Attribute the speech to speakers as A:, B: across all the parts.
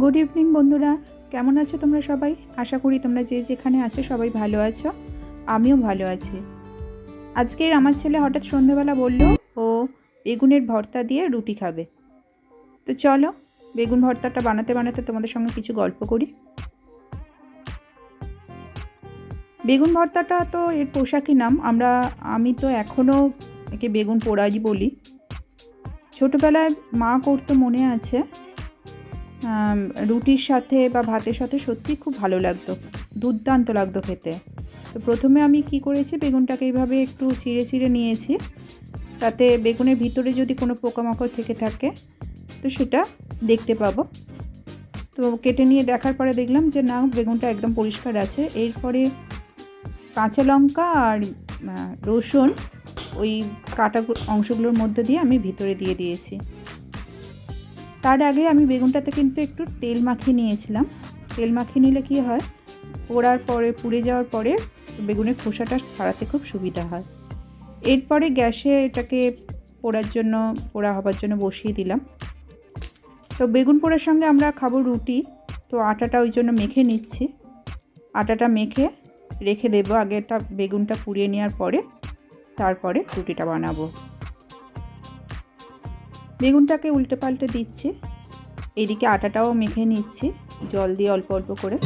A: Good evening বন্ধুরা। কেমন আছো তোমরা সবাই? আশা করি তোমরা যে যেখানে আছো সবাই ভালো আছো। আমিও ভালো আছি। আজকের আমার ছেলে হঠাৎ সন্ধ্যেবেলা বলল, ও বেগুনের ভর্তা দিয়ে রুটি খাবে। তো চলো, বেগুন ভর্তাটা বানাতে বানাতে তোমাদের সঙ্গে কিছু গল্প করি। বেগুন ভর্তাটা তো এর পোশাকি নাম। আমরা, আমি তো এখনও একে বেগুন পোড়াই বলি। ছোটোবেলায় মা করতো মনে আছে রুটির সাথে বা ভাতের সাথে সত্যি খুব ভালো লাগতো। দুর্দান্ত লাগতো খেতে। তো প্রথমে আমি কি করেছি, বেগুনটাকে এইভাবে একটু চিড়ে চিড়ে নিয়েছি। তাতে বেগুনের ভিতরে যদি কোনো পোকামাকড় থেকে থাকে, তো সেটা দেখতে পাবো। তো কেটে নিয়ে দেখার পরে দেখলাম যে, না, বেগুনটা একদম পরিষ্কার আছে। এরপরে কাঁচা লঙ্কা আর রসুন ওই কাটা অংশগুলোর মধ্যে দিয়ে আমি ভিতরে দিয়ে দিয়েছি। তার আগে আমি বেগুনটাতে কিন্তু একটু তেল মাখিয়ে নিয়েছিলাম। তেল মাখিয়ে নিলে কি হয়? পোড়ার পরে, পুড়ে যাওয়ার পরে বেগুনের খোসাটা ছাড়াতে খুব সুবিধা হয়। এরপরে গ্যাসে এটাকে পোড়ার জন্য, পোড়া হবার জন্য বসিয়ে দিলাম। তো বেগুন পোড়ার সঙ্গে আমরা খাব রুটি। তো আটাটা ওই জন্য মেখে নিচ্ছি। আটাটা মেখে রেখে দেবো আগেটা বেগুনটা পুড়িয়ে নেওয়ার পরে, তারপরে রুটিটা বানাবো। বেগুনটাকে উল্টে পাল্টে দিচ্ছি। এদিকে আটাটাও মেখে নিচ্ছি, জল দিয়ে অল্প অল্প করে।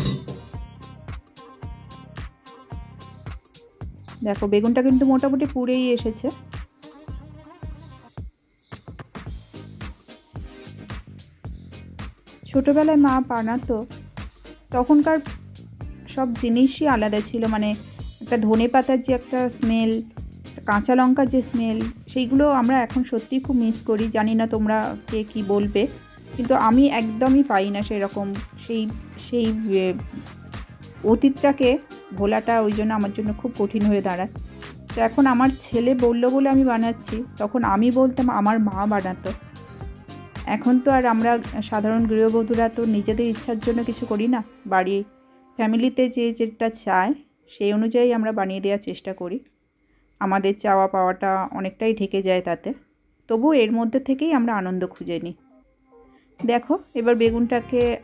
A: দেখো, বেগুনটা কিন্তু মোটামুটি পুড়েই এসেছে। ছোটোবেলায় মা বানাতো, তখনকার সব জিনিসই আলাদা ছিল মানে একটা ধনে পাতার যে একটা স্মেল কাঁচা লঙ্কার যে স্মেল সেইগুলো আমরা এখন সত্যিই খুব মিস করি। জানি না তোমরা কে কী বলবে, কিন্তু আমি একদমই পাই না সেরকম। সেই সেই অতীতটাকে ভোলাটা ওই জন্য আমার জন্য খুব কঠিন হয়ে দাঁড়ায়। তো এখন আমার ছেলে বলল বলে আমি বানাচ্ছি, তখন আমি বলতাম আমার মা বানাতো। এখন তো আর আমরা সাধারণ গৃহবধূরা তো নিজেদের ইচ্ছার জন্য কিছু করি না। বাড়ি ফ্যামিলিতে যে যেটা চায়, সেই অনুযায়ী আমরা বানিয়ে দেওয়ার চেষ্টা করি। আমাদের চাওয়া পাওয়াটা অনেকটাই ঢেকে যায় তাতে। তবু এর মধ্যে থেকেই আমরা আনন্দ খুঁজে নিই। দেখো, এবার বেগুনটাকে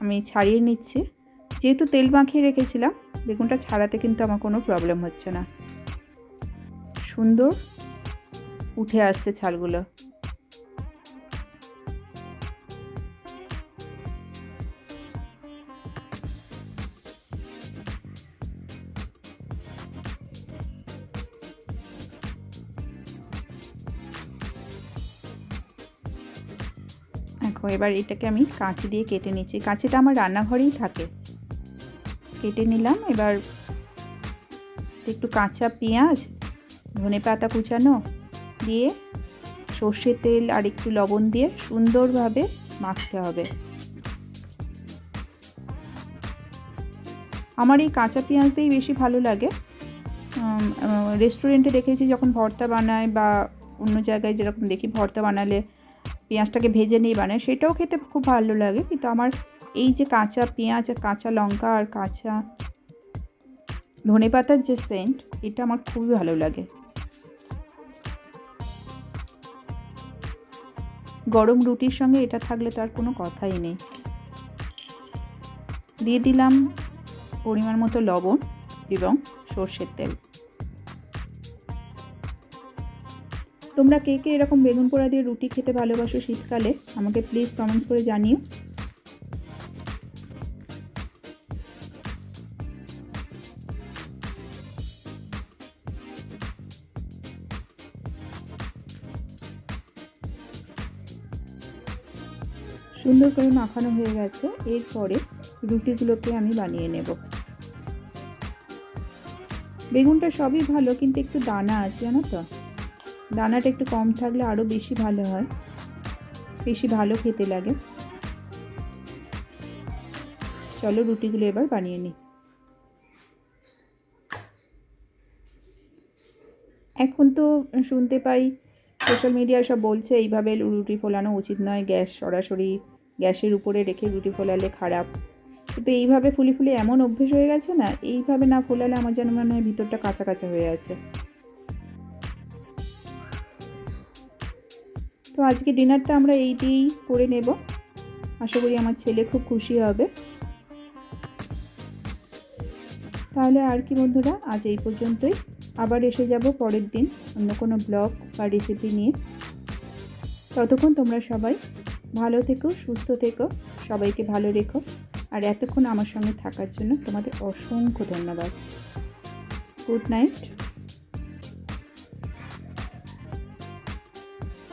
A: আমি ছাড়িয়ে নিচ্ছি। যেহেতু তেল মাখিয়ে রেখেছিলাম, বেগুনটা ছাড়াতে কিন্তু আমার কোনো প্রবলেম হচ্ছে না। সুন্দর উঠে আসছে ছালগুলো। দেখো, এবার এটাকে আমি কাঁচি দিয়ে কেটে নিচ্ছি। কাঁচিটা আমার রান্নাঘরেই থাকে। কেটে নিলাম, এবার একটু কাঁচা পেঁয়াজ, ধনে পাতা কুচানো দিয়ে সর্ষের তেল আর একটু লবণ দিয়ে সুন্দরভাবে মাখতে হবে। আমার এই কাঁচা পেঁয়াজ দিয়েই বেশি ভালো লাগে। রেস্টুরেন্টে দেখেছি যখন ভর্তা বানায় বা অন্য জায়গায় যেরকম দেখি, ভর্তা বানালে পেঁয়াজটাকে ভেজে নিয়ে বানায় সেটাও খেতে খুব ভালো লাগে। কিন্তু আমার এই যে কাঁচা পেঁয়াজ কাঁচা লঙ্কা আর কাঁচা ধনে পাতার যে সেন্ট এটা আমার খুবই ভালো লাগে। গরম রুটির সঙ্গে এটা থাকলে তার কোনো কথাই নেই। দিয়ে দিলাম পরিমাণ মতো লবণ এবং সর্ষের তেল। তোমরা কে কে এরকম বেগুন পোড়া দিয়ে রুটি খেতে ভালোবাসো শীতকালে, আমাকে প্লিজ কমেন্টস করে জানিও। সুন্দর করে মাখানো হয়ে গেছে, এরপরে রুটিগুলোকে আমি বানিয়ে নেব। বেগুনটা সবই ভালো, কিন্তু একটু দানা আছে, জানো তো? দানাটা একটু কম থাকলে আরও বেশি ভালো হয়। বেশি ভালো খেতে লাগে। চলো রুটিগুলো এবার বানিয়ে নিই। এখন তো শুনতে পাই সোশ্যাল মিডিয়ায় সব বলছে, এইভাবে রুটি ফোলানো উচিত নয়, গ্যাস সরাসরি গ্যাসের উপরে রেখে রুটি ফোলালে খারাপ। কিন্তু এইভাবে ফুলি ফুলি এমন অভ্যেস হয়ে গেছে না, এইভাবে না ফোলালে আমার যেন মনে হয় ভিতরটা কাঁচা কাঁচা হয়ে আছে। তো আজকে ডিনারটা আমরা এই দিয়েই করে নেব। আশা করি আমার ছেলে খুব খুশি হবে। তাহলে আর কি বন্ধুরা, আজ এই পর্যন্তই। আবার এসে যাব পরের দিন অন্য কোনো ব্লগ বা রেসিপি নিয়ে। ততক্ষণ তোমরা সবাই ভালো থেকো, সুস্থ থেকো, সবাইকে ভালো রেখো। আর এতক্ষণ আমার সঙ্গে থাকার জন্য তোমাদের অসংখ্য ধন্যবাদ। Good night.